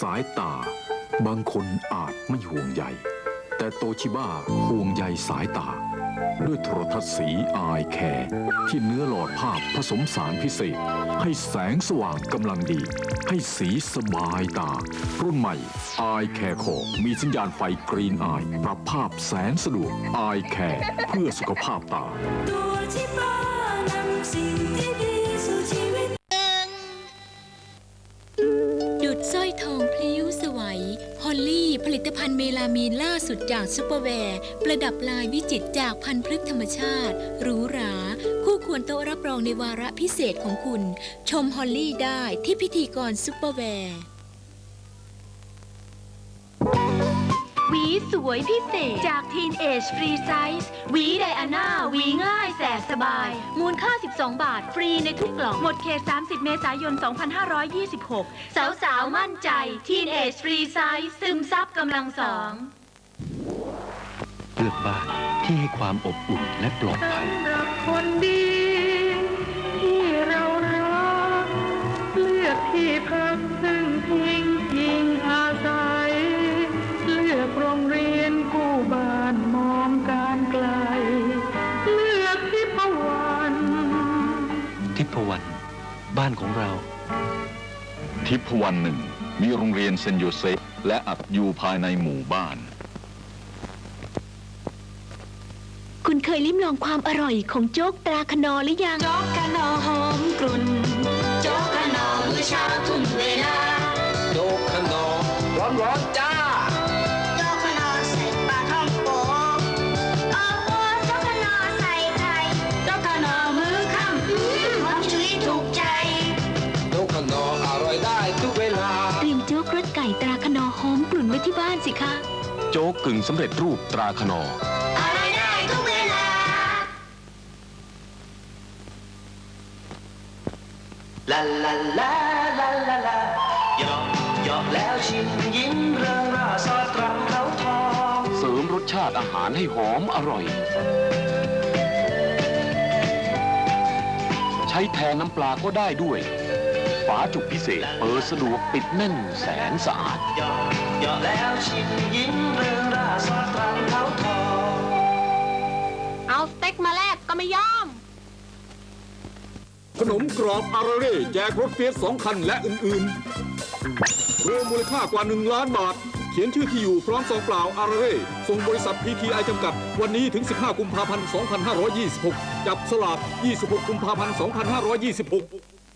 สายตา บางคนอาจไม่ห่วงใยแต่โตชิบ้าห่วงใยสายตา ด้วยโทรทัศน์สีอายแคร์ที่เนื้อหลอดภาพผสมสารพิเศษ ให้แสงสว่างกำลังดี ให้สีสบายตา รุ่นใหม่ i Care Core มีสัญญาณไฟกรีนอายปรับภาพแสนสะดวก i Care เพื่อสุขภาพตา ตัวที่บ้านำสิ่งที่ ผลิตภัณฑ์เมลามีนล่าสุดจากซุปเปอร์แวร์ประดับลายวิจิตจากพันธุ์พฤกษธรรมชาติหรูหรา คู่ควรโต๊ะรับรองในวาระพิเศษของคุณ ชมฮอลลี่ได้ที่พิธีกรซุปเปอร์แวร์ หวีสวยพิเศษ จาก Teenage Free Size หวีไดอาน่าหวีง่ายแสนสบาย มูลค่า 12 บาท ฟรีในทุกกล่อง หมดเขต 30 เมษายน 2526 สาวสาวๆมั่นใจ Teenage Free Size ซึมซับกำลังสอง เลือกบ้านที่ให้ความอบอุ่นและปลอดภัยสำหรับคนดี บ้านของเรา ทิพวันหนึ่ง มีโรงเรียนเซนต์โยเซฟและอัดอยู่ภายในหมู่บ้าน คุณเคยลิ้มลองความอร่อยของโจ๊กตราคนอหรือยัง โจ๊กขนอหอมกลุ่น โจ๊กขนอมื้อเช้าทุกเวลา โจ๊กขนมร้อนร้อนๆจ้า ตราคนอหอมกลุ่นไว้ที่บ้านสิคะ โจ๊กกึ่งสำเร็จรูปตราขนออะไรได้ทุกเวลา ลาลาลาลาลาลาหยอกหยอกแล้วชิมยิ้มเรื่องราซอสตรังเขาทอง เสริมรสชาติอาหารให้หอมอร่อย ใช้แทนน้ำปลาก็ได้ด้วยฝาจุกพิเศษ เปิดสะดวกปิดแน่นแสนสะอาดหยอกหยอกแล้วชิมยิ้มเรื่องราซอสตรังเขาทองเอาสเต็กมาแลกก็ไม่ยอม ขนมกรอบอาราเร่แจกรถเฟียสสองคันและอื่นๆรวมมูลค่ากว่า 1 ล้านบาท เขียนชื่อที่อยู่พร้อมซองเปล่าอาราเร่ส่งบริษัท PTI จำกัด วันนี้ถึง 15 กุมภาพันธ์ 2526 จับสลาก 26 กุมภาพันธ์ 2526